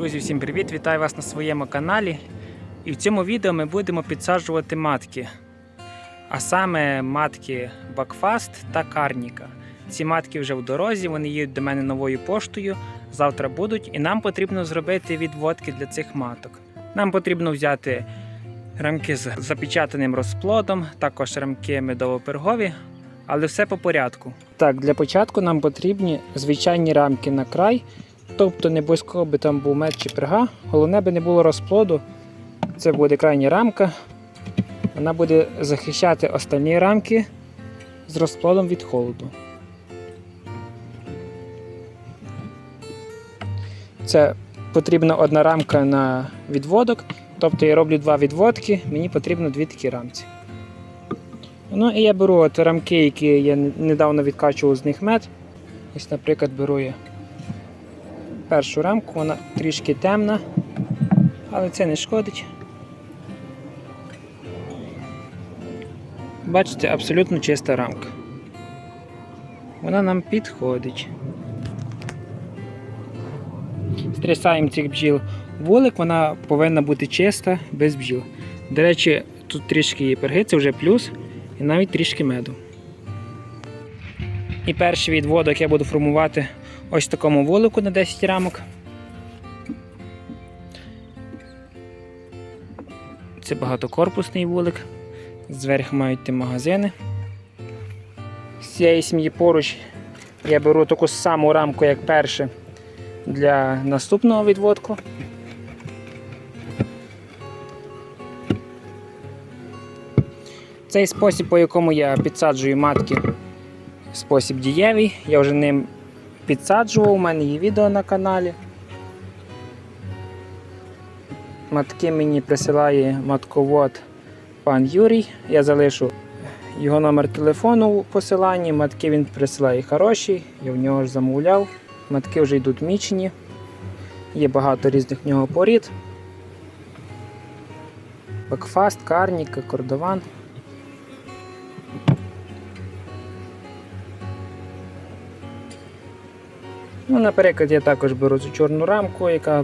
Друзі, всім привіт! Вітаю вас на своєму каналі. І в цьому відео ми будемо підсаджувати матки. А саме матки Бакфаст та Карніка. Ці матки вже в дорозі, вони їдуть до мене новою поштою. Завтра будуть, і нам потрібно зробити відводки для цих маток. Нам потрібно взяти рамки з запечатаним розплодом, також рамки медово-пергові, але все по порядку. Так, для початку нам потрібні звичайні рамки на край. Тобто не обов'язково би там був мед чи перга, головне би не було розплоду. Це буде крайня рамка. Вона буде захищати останні рамки з розплодом від холоду. Це потрібна одна рамка на відводок. Тобто я роблю два відводки, мені потрібно дві такі рамці. Ну і я беру от рамки, які я недавно відкачував з них мед. Ось, наприклад, беру я першу рамку, вона трішки темна, але це не шкодить. Бачите, абсолютно чиста рамка. Вона нам підходить. Стрясаємо цих бджіл вулик, вона повинна бути чиста, без бджіл. До речі, тут трішки є перги, це вже плюс, і навіть трішки меду. І перший відводок я буду формувати ось такому вулику на 10 рамок. Це багатокорпусний вулик. Зверху мають ті магазини. З цієї сім'ї поруч я беру таку саму рамку, як перше, для наступного відводку. Цей спосіб, по якому я підсаджую матки, спосіб дієвий. Я вже ним підсаджував, у мене є відео на каналі. Матки мені присилає матковод пан Юрій. Я залишу його номер телефону у посиланні. Матки він присилає хороші, я в нього ж замовляв. Матки вже йдуть мічені. Є багато різних в нього порід. Бакфаст, Карніка, Кордован. Ну, Наприклад, я також беру цю чорну рамку, яка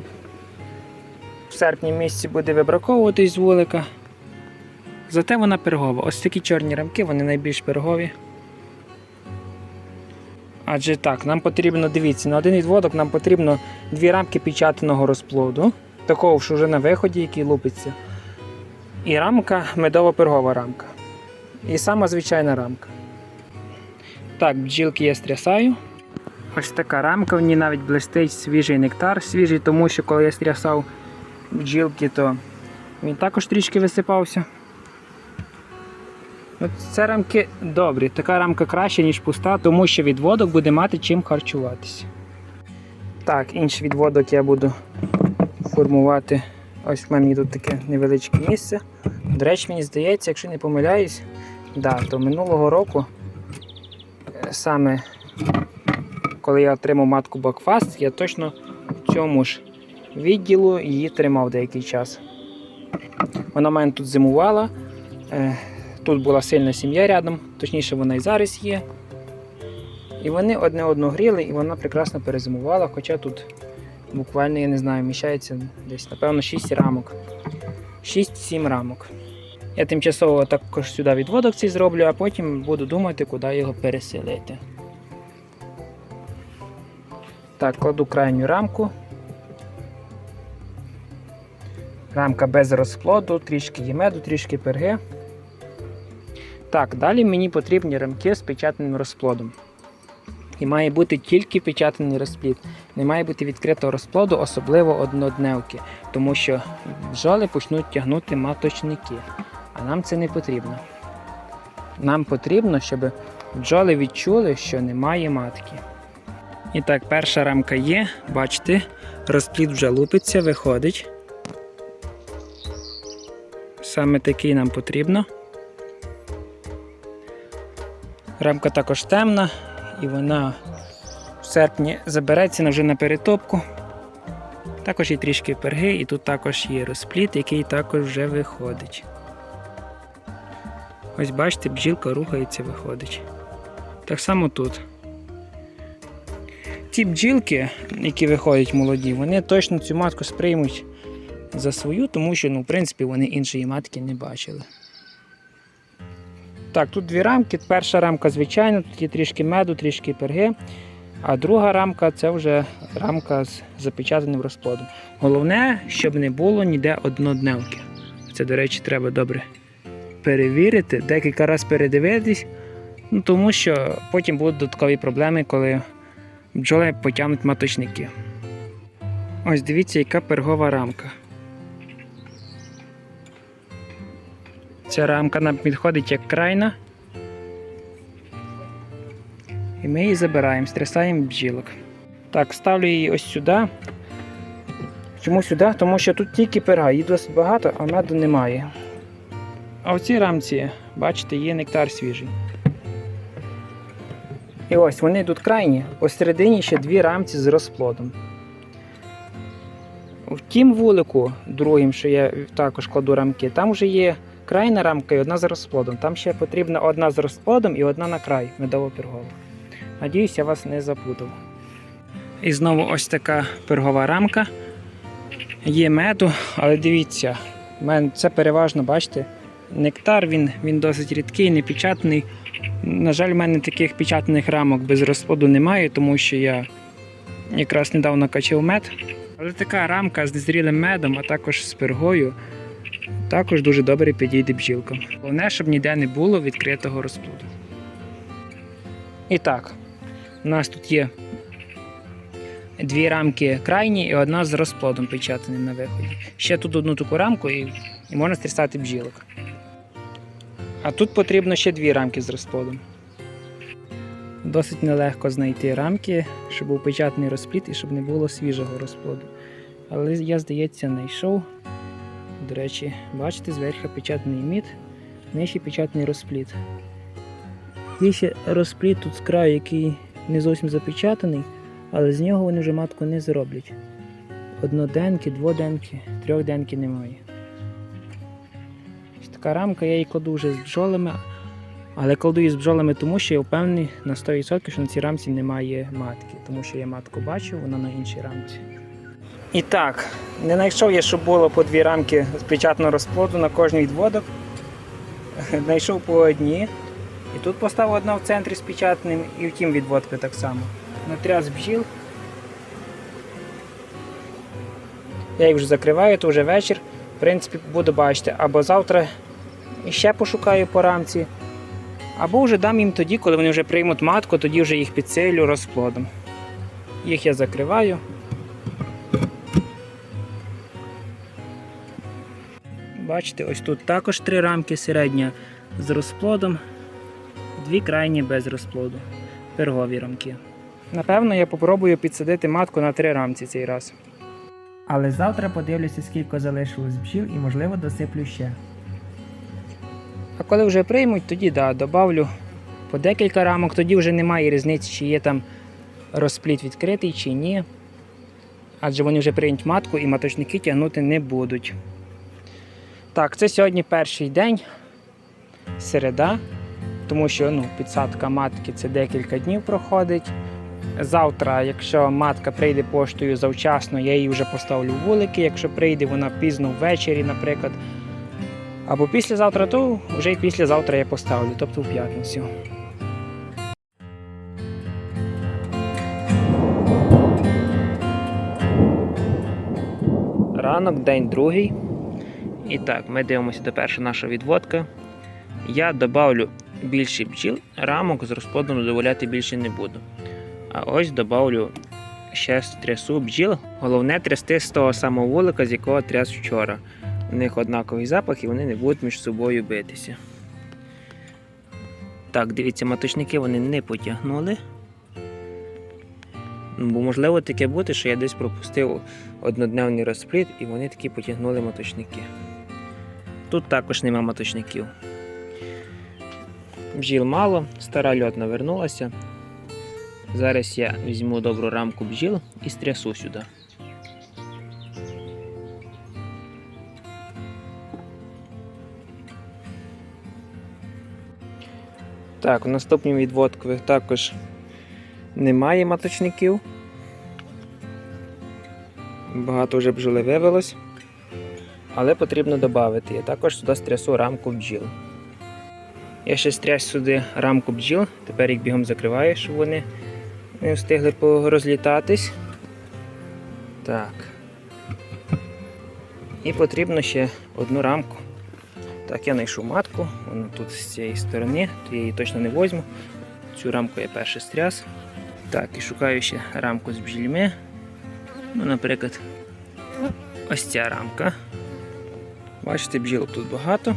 в серпні місяці буде вибраковуватись з вулика. Зате вона пергова. Ось такі чорні рамки, вони найбільш пергові. Адже так, нам потрібно, дивіться, на один відводок нам потрібно дві рамки печатаного розплоду, такого що вже на виході, який лупиться. І рамка медово-пергова рамка. І сама звичайна рамка. Так, бджілки я стрясаю. Ось така рамка, в ній навіть блистить свіжий нектар. Свіжий, тому що коли я стрясав бджілки, то він також трішки висипався. От Це рамки добрі. Така рамка краще, ніж пуста, тому що відводок буде мати чим харчуватися. Так, інший відводок я буду формувати. Ось в мене тут таке невеличке місце. До речі, мені здається, якщо не помиляюсь, да, то минулого року е, саме коли я отримав матку Бакфаст, я точно в цьому ж відділу її тримав деякий час. Вона в мене тут зимувала. Е, Тут була сильна сім'я рядом, точніше, вона і зараз є. І вони одне одну гріли, і вона прекрасно перезимувала, хоча тут буквально, я не знаю, вміщається десь, напевно, 6 рамок. 6-7 рамок. Я тимчасово також сюди відводок цей зроблю, а потім буду думати, куди його переселити. Так, кладу крайню рамку. Рамка без розплоду, трішки є меду, трішки перги. Так, далі мені потрібні рамки з печатаним розплодом. І має бути тільки печатаний розплід. Не має бути відкритого розплоду, особливо однодневки, тому що бджоли почнуть тягнути маточники. А нам це не потрібно. Нам потрібно, щоб бджоли відчули, що немає матки. І так, перша рамка є, бачите, розплід вже лупиться, виходить. Саме такий нам потрібно. Рамка також темна і вона в серпні забереться вже на перетопку. Також є трішки перги, і тут також є розпліт, який також вже виходить. Ось бачите, бджілка рухається, виходить. Так само тут. Ці бджілки, які виходять молоді, вони точно цю матку сприймуть за свою, тому що, ну, в принципі, вони іншої матки не бачили. Так, тут дві рамки. Перша рамка, звичайно, тут є трішки меду, трішки перги. А друга рамка це вже рамка з запечатаним розплодом. Головне, щоб не було ніде однодневки. Це, до речі, треба добре перевірити, декілька разів передивитись, ну, тому що потім будуть додаткові проблеми, коли бджоли потягнуть маточники. Ось дивіться, яка пергова рамка. Ця рамка нам підходить як крайна. І ми її забираємо, стрясаємо бджілок. Так, ставлю її ось сюди. Чому сюди? Тому що тут тільки перга, її досить багато, а меду немає. А в цій рамці, бачите, є нектар свіжий. І ось вони йдуть крайні, посередині ще дві рамці з розплодом. В тім вулику, другим, що я також кладу рамки, там вже є крайна рамка і одна з розплодом. Там ще потрібна одна з розплодом і одна на край медово-пергова. Надіюсь, я вас не запутав. І знову ось така пергова рамка. Є меду, але дивіться, це переважно, бачите, нектар, він, він досить рідкий, непечатаний. На жаль, в мене таких печатаних рамок без розплоду немає, тому що я якраз недавно качав мед. Але така рамка з незрілим медом, а також з пергою, також дуже добре підійде бджілкам. Головне, щоб ніде не було відкритого розплоду. І так, у нас тут є дві рамки крайні і одна з розплодом печатаним на виході. Ще тут одну таку рамку і, і можна стрісати бджілок. А тут потрібно ще дві рамки з розплодом. Досить нелегко знайти рамки, щоб був печатний розплід і щоб не було свіжого розплоду. Але я, здається, знайшов. До речі, бачите, зверху печатний мід, нижче печатний розплід. Є ще розплід тут з краю, який не зовсім запечатаний, але з нього вони вже матку не зроблять. Одноденки, дводенки, трьохденки немає. Така рамка, я її кладу вже з бджолами, але кладу її з бджолами, тому що я впевнений на 100%, що на цій рамці немає матки, тому що я матку бачив, вона на іншій рамці. І так, не знайшов я, щоб було по дві рамки з печатного розплоду на кожній відводок. Знайшов по одній. І тут поставив одна в центрі з печатним і в тім відводку так само. Натряс бджіл. Я їх вже закриваю, то вже вечір. В принципі, буду бачити, або завтра ще пошукаю по рамці, або вже дам їм тоді, коли вони вже приймуть матку, тоді вже їх підсилю розплодом. Їх я закриваю. Бачите, ось тут також три рамки середня з розплодом, дві крайні без розплоду. Пергові рамки. Напевно, я попробую підсадити матку на три рамці цей раз. Але завтра подивлюся, скільки залишилось бджіл і, можливо, досиплю ще. Коли вже приймуть, тоді да, добавлю по декілька рамок, тоді вже немає різниці, чи є там розпліт відкритий, чи ні. Адже вони вже приймуть матку і маточники тягнути не будуть. Так, це сьогодні перший день, середа, тому що ну, підсадка матки це декілька днів проходить. Завтра, якщо матка прийде поштою завчасно, я її вже поставлю в вулики. Якщо прийде вона пізно ввечері, наприклад. Або післязавтра, то вже й післязавтра я поставлю, тобто в п'ятницю. Ранок, день другий. І так, ми дивимося до перша наша відводка. Я додавлю більше бджіл, рамок з розплодом задоволяти більше не буду. А ось додавлю ще трясу бджіл. Головне трясти з того самого вулика, з якого тряс вчора. У них однаковий запах і вони не будуть між собою битися. Так, дивіться, маточники вони не потягнули. Ну, Бо можливо таке бути, що я десь пропустив однодневний розплід і вони такі потягнули маточники. Тут також нема маточників. Бджіл мало, стара льотна вернулася. Зараз я візьму добру рамку бджіл і стрясу сюди. Так, у наступній відводку також немає маточників. Багато вже бджоли вивелось. Але потрібно додати. Я також сюди стрясу рамку бджіл. Я ще стряс сюди рамку бджіл, тепер їх бігом закриваю, щоб вони не встигли порозлітатись. Так. І потрібно ще одну рамку. Так, я знайшов матку, вона тут з цієї сторони, то я її точно не возьму. Цю рамку я перше стряс. Так, і шукаю ще рамку з бджільми. Ну, наприклад, ось ця рамка. Бачите, бджілок тут багато.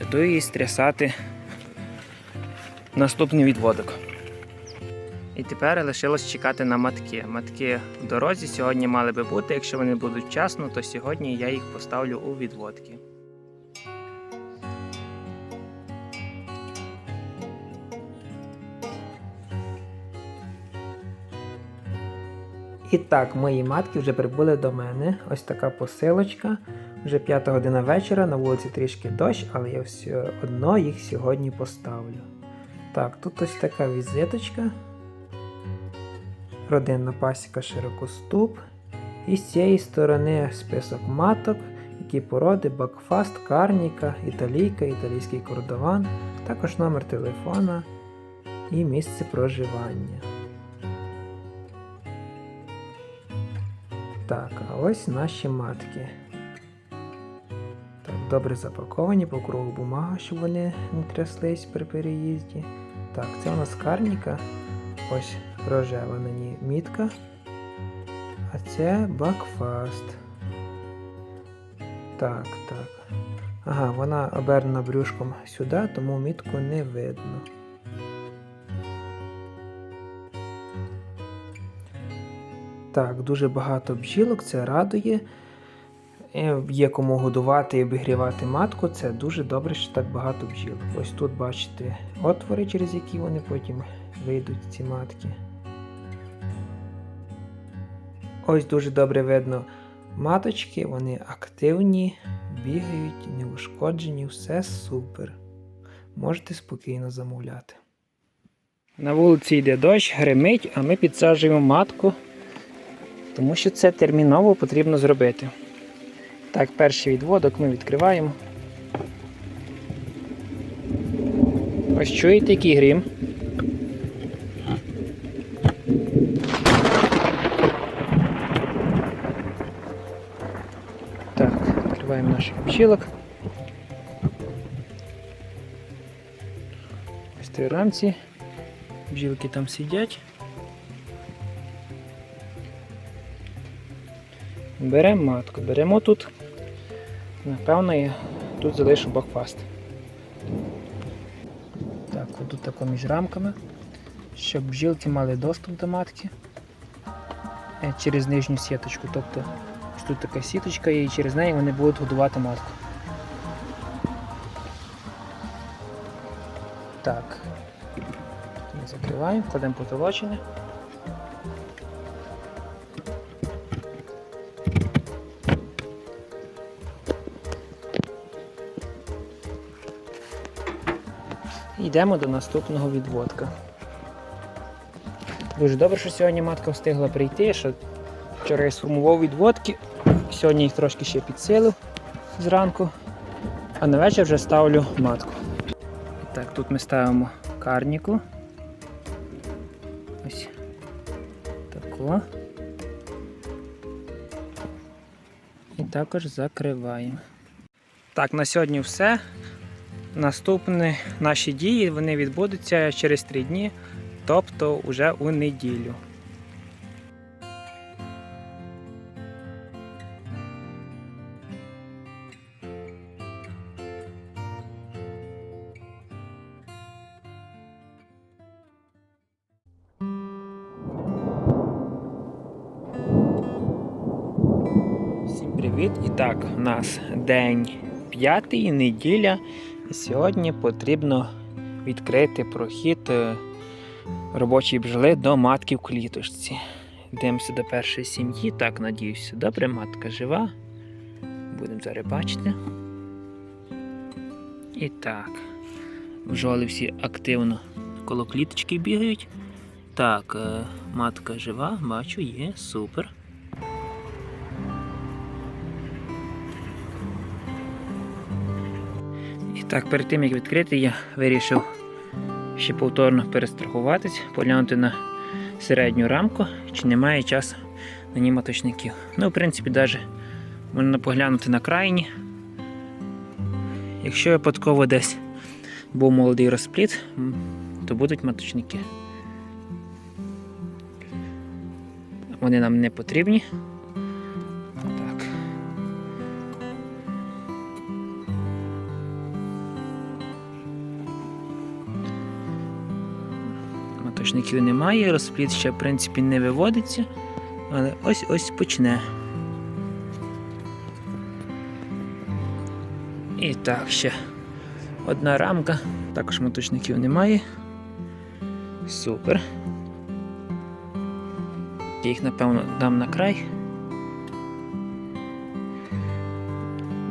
Я буду її стрясати наступний відводок. І тепер лишилось чекати на матки. Матки в дорозі сьогодні мали би бути. Якщо вони будуть вчасно, то сьогодні я їх поставлю у відводки. І так, мої матки вже прибули до мене. Ось така посилочка. Вже п'ята година вечора, на вулиці трішки дощ, але я все одно їх сьогодні поставлю. Так, тут ось така візиточка. Родинна пасіка широкоступ. І з цієї сторони список маток, які породи, бакфаст, карніка, італійка, італійський кордован, також номер телефона і місце проживання. Так, а ось наші матки. Так, добре запаковані, по кругу бумага, щоб вони не тряслись при переїзді. Так, це у нас карніка. Ось рожева на ній мітка. А це бакфаст. Так, так. Ага, вона обернена брюшком сюди, тому мітку не видно. Так, дуже багато бджілок, це радує. Е, Є кому годувати і обігрівати матку, це дуже добре, що так багато бджілок. Ось тут бачите отвори, через які вони потім вийдуть ці матки. Ось дуже добре видно маточки, вони активні, бігають, неушкоджені, все супер. Можете спокійно замовляти. На вулиці йде дощ, гримить, а ми підсаджуємо матку, тому що це терміново потрібно зробити. Так, перший відводок ми відкриваємо. Ось чуєте, який грім? Так, відкриваємо наших бджілок. Ось три рамці. Бджілки там сидять. Беремо матку, беремо тут. Напевно, я тут залишу бакфаст. Так, тут тако між рамками, щоб бджілки мали доступ до матки е, через нижню сіточку. Тобто ось тут така сіточка і через неї вони будуть годувати матку. Так. Закриваємо, кладемо потолочення. Йдемо до наступного відводка. Дуже добре, що сьогодні матка встигла прийти, що вчора я сформував відводки, сьогодні їх трошки ще підсилив зранку, а на вечір вже ставлю матку. І так, тут ми ставимо карніку. Ось таку. І також закриваємо. Так, на сьогодні все. Наступні наші дії вони відбудуться через 3 дні, тобто вже у неділю. Всім привіт! І так, у нас день п'ятий, неділя. Сьогодні потрібно відкрити прохід е, робочої бджоли до матки в кліточці. Йдемося до першої сім'ї. Так, надіюся, добре, матка жива. Будемо зараз бачити. І так. Бджоли всі активно коло кліточки бігають. Так, е, матка жива, бачу, є, супер. Так, перед тим як відкрити, я вирішив ще повторно перестрахуватись, поглянути на середню рамку, чи немає часу на ній маточників. Ну, в принципі, навіть можна поглянути на крайні. Якщо випадково десь був молодий розпліт, то будуть маточники. Вони нам не потрібні. Маточників немає, розпліт ще в принципі не виводиться, але ось ось почне. І так, ще одна рамка, також маточників немає. Супер. Я їх, напевно, дам на край.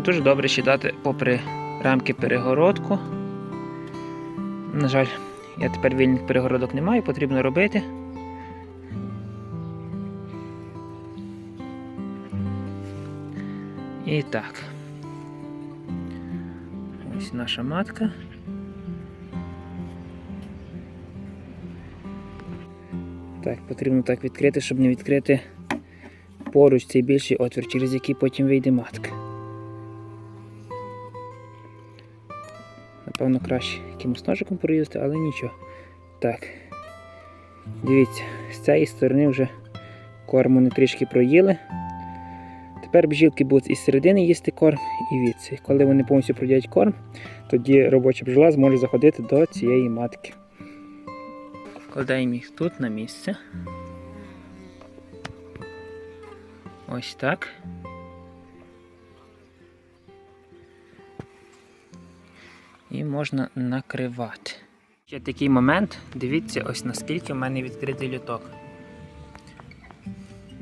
Дуже добре ще дати попри рамки перегородку. На жаль, я тепер вільних перегородок не маю, потрібно робити. І так. Ось наша матка. Так, потрібно так відкрити, щоб не відкрити поруч цей більший отвір, через який потім вийде матка. Напевно, краще якимось ножиком проїздити, але нічого. Так. Дивіться, з цієї сторони вже корму не трішки проїли. Тепер бджілки будуть із середини їсти корм і відси. Коли вони повністю проїдять корм, тоді робоча бджола зможе заходити до цієї матки. Кладаємо їх тут на місце. Ось так. І можна накривати. Ще такий момент. Дивіться, ось наскільки в мене відкритий літок.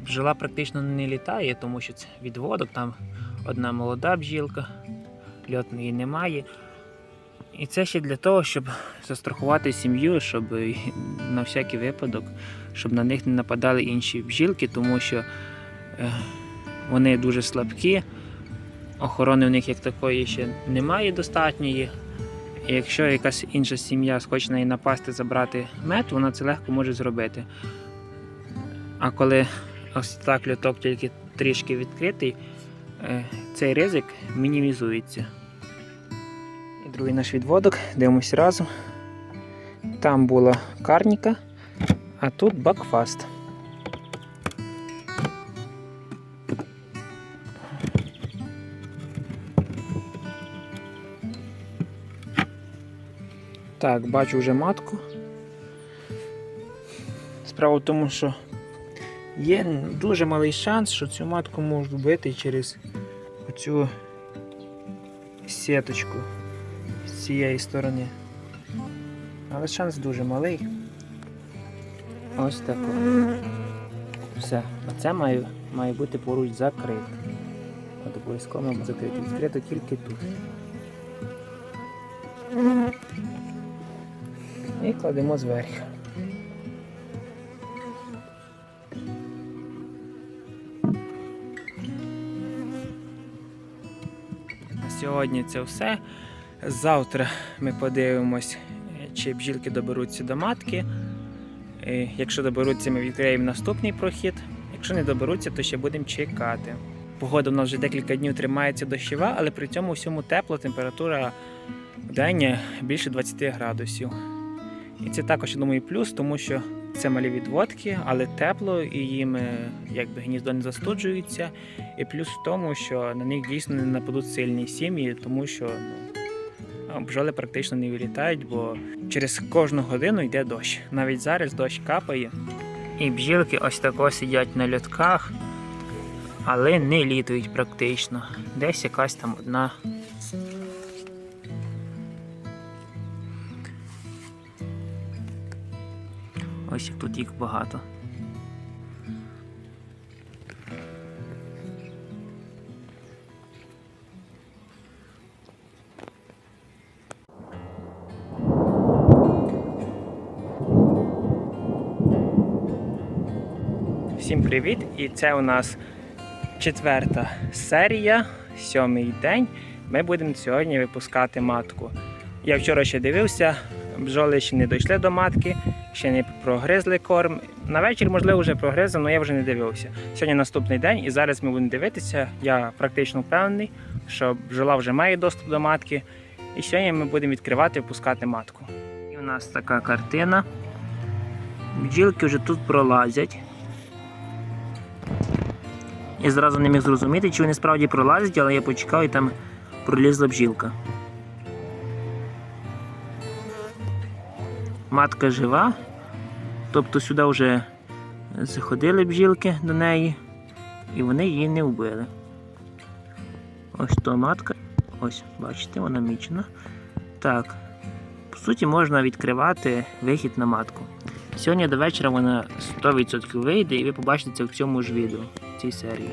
Бджола практично не літає, тому що це відводок, там одна молода бджілка, льотної немає. І це ще для того, щоб застрахувати сім'ю, щоб на всякий випадок, щоб на них не нападали інші бджілки, тому що е, вони дуже слабкі, охорони в них як такої ще немає достатньої. І якщо якась інша сім'я схоче на неї напасти, забрати мед, вона це легко може зробити. А коли ось так льоток тільки трішки відкритий, е, цей ризик мінімізується. І другий наш відводок, дивимося разом. Там була карніка, а тут бакфаст. Так, бачу вже матку. Справа в тому, що є дуже малий шанс, що цю матку можуть вбити через оцю сіточку з цієї сторони. Але шанс дуже малий. Ось так. Все. Оце має, має бути поруч закрите. От обов'язково закрите. Відкрито тільки тут. І кладемо зверху. На сьогодні це все. Завтра ми подивимось, чи бджілки доберуться до матки. Якщо доберуться, ми відкриємо наступний прохід. Якщо не доберуться, то ще будемо чекати. Погода у нас вже декілька днів тримається дощова, але при цьому всьому тепло, температура в день більше 20 градусів. І це також, я думаю, плюс, тому що це малі відводки, але тепло і їм е, якби гніздо не застуджується. І плюс в тому, що на них дійсно не нападуть сильні сім'ї, тому що ну, бджоли практично не вилітають, бо через кожну годину йде дощ. Навіть зараз дощ капає. І бджілки ось тако сидять на льотках, але не літають практично. Десь якась там одна. Ось як тут їх багато. Всім привіт! І це у нас четверта серія, сьомий день. ми будемо сьогодні випускати матку. Я вчора ще дивився, бджоли ще не дійшли до матки, ще не прогризли корм. На вечір, можливо, вже прогризли, але я вже не дивився. Сьогодні наступний день, і зараз ми будемо дивитися. Я практично впевнений, що бджола вже має доступ до матки. І сьогодні ми будемо відкривати і випускати матку. І у нас така картина. Бджілки вже тут пролазять. Я зразу не міг зрозуміти, чи вони справді пролазять, але я почекав і там пролізла бджілка. Матка жива, тобто сюди вже заходили бджілки до неї, і вони її не вбили. Ось то матка. Ось, бачите, вона мічена. Так. По суті, можна відкривати вихід на матку. Сьогодні до вечора вона 100% вийде, і ви побачите це в цьому ж відео, в цій серії.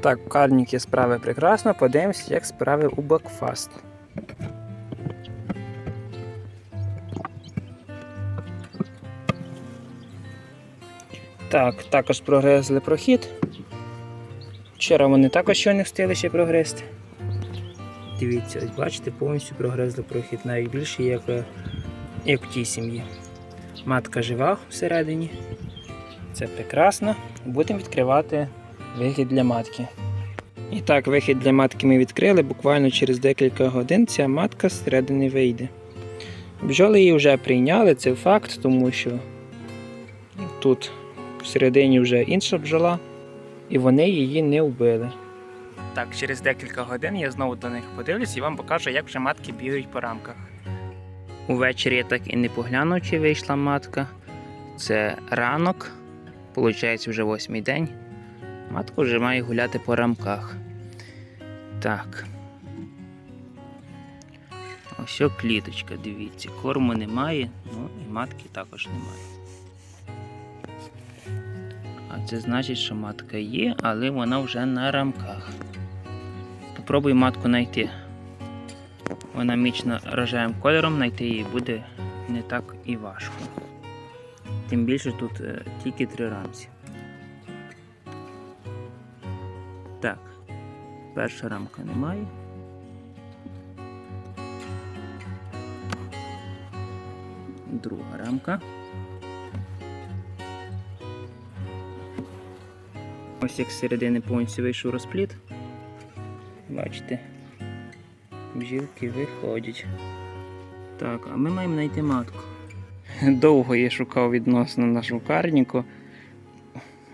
Так, у карніки справи прекрасно. Подивимося, як справи у Бакфаст. Так, також прогризли прохід. Вчора вони також ще не встигли ще прогризти. Дивіться, ось бачите, повністю прогризли прохід, навіть більше, як, е, як в тій сім'ї. Матка жива всередині. Це прекрасно. Будемо відкривати вихід для матки. І так, вихід для матки ми відкрили. Буквально через декілька годин ця матка зсередини вийде. Бджоли її вже прийняли, це факт, тому що тут всередині вже інша бджола, і вони її не вбили. Так, через декілька годин я знову до них подивлюсь і вам покажу, як вже матки бігають по рамках. Увечері я так і не поглянув, чи вийшла матка. Це ранок, виходить вже восьмий день. Матка вже має гуляти по рамках. Так. Ось кліточка, дивіться, корму немає, ну і матки також немає. А це значить, що матка є, але вона вже на рамках. Попробуй матку знайти. Вона мічно рожевим кольором, знайти її буде не так і важко. Тим більше тут е, тільки три рамці. Так, перша рамка немає. Друга рамка. Ось як з середини повністю вийшов розпліт. Бачите, бжілки виходять. Так, а ми маємо знайти матку. Довго я шукав відносно нашу карніку.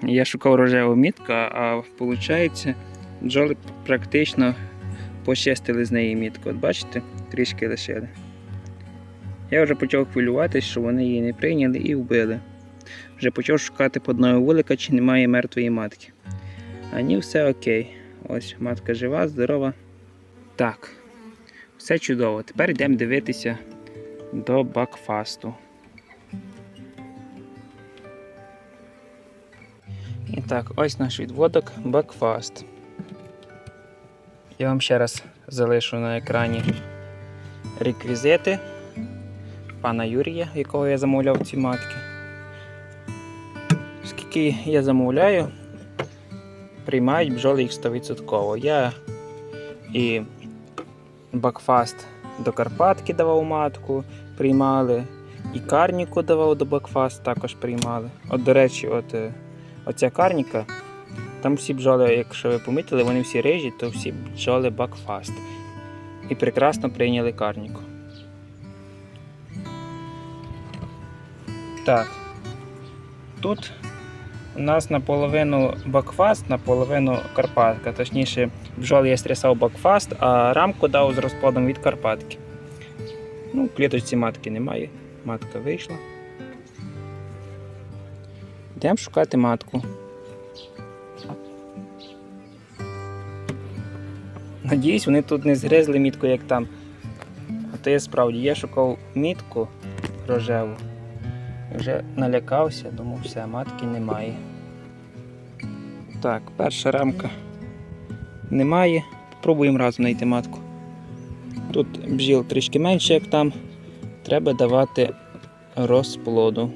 Я шукав рожеву мітку, а виходить, бджоли практично пощастили з неї мітку. От бачите, трішки лишили. Я вже почав хвилюватися, що вони її не прийняли і вбили. Вже почав шукати по одного вулика, чи немає мертвої матки. А ні, все окей. Ось матка жива, здорова. Так, все чудово. Тепер йдемо дивитися до бакфасту. І так, ось наш відводок Бакфаст. Я вам ще раз залишу на екрані реквізити пана Юрія, якого я замовляв ці матки. Скільки я замовляю, приймають бджоли їх 100%. Я і Бакфаст до Карпатки давав матку, приймали, і карніку давав до Бакфаст, також приймали. От, до речі, от е, оця карніка, там всі бджоли, якщо ви помітили, вони всі рижі, то всі бджоли Бакфаст. І прекрасно прийняли карніку. Так. Тут у нас наполовину бакфаст, наполовину Карпатка. Точніше, бджол я стрясав бакфаст, а рамку дав з розплодом від Карпатки. Ну, кліточці матки немає. Матка вийшла. Йдемо шукати матку. Надіюсь, вони тут не згризли мітку, як там. А то я справді я шукав мітку рожеву. Вже налякався, думав, все, матки немає. Так, перша рамка немає. Попробуємо разом знайти матку. Тут бджіл трішки менше, як там. Треба давати розплоду.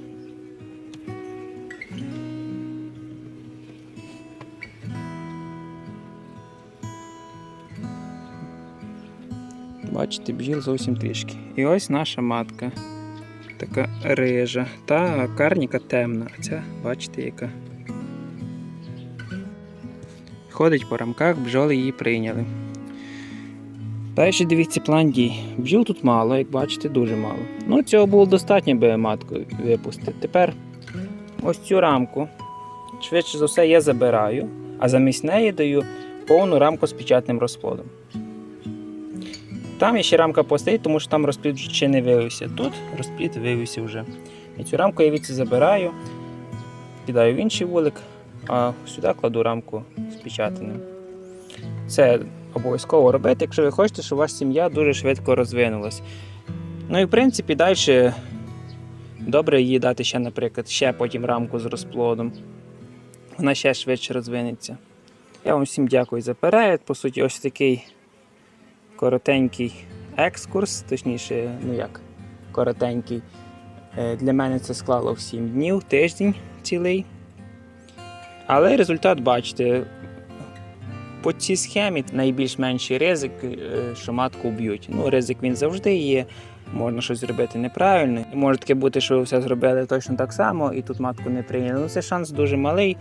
Бачите, бджіл зовсім трішки. І ось наша матка. Така рижа. Та карніка темна, а ця, бачите, яка. Ходить по рамках, бджоли її прийняли. Далі дивіться план дій. Бджіл тут мало, як бачите, дуже мало. Ну, цього було достатньо, би матку випустити. Тепер ось цю рамку, швидше за все, я забираю, а замість неї даю повну рамку з печатним розплодом. Там ще рамка постоїть, тому що там розплід ще не виявився. Тут розплід виявився вже. І цю рамку я відси забираю, кидаю в інший вулик, а сюди кладу рамку з печатаним. Це обов'язково робити, якщо ви хочете, щоб ваша сім'я дуже швидко розвинулась. Ну і в принципі далі добре їй дати ще, наприклад, ще потім рамку з розплодом. Вона ще швидше розвинеться. Я вам всім дякую за перегляд. По суті, ось такий коротенький екскурс, точніше, ну як, коротенький. Е, Для мене це склало в 7 днів, тиждень цілий. Але результат бачите. По цій схемі найбільш менший ризик, е, що матку вб'ють. Ну, ризик він завжди є. Можна щось зробити неправильно. Може таке бути, що ви все зробили точно так само, і тут матку не прийняли. Ну, це шанс дуже малий,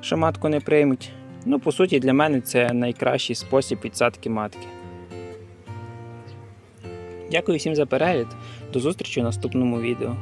що матку не приймуть. Ну, по суті, для мене це найкращий спосіб підсадки матки. Дякую всім за перегляд. До зустрічі у наступному відео.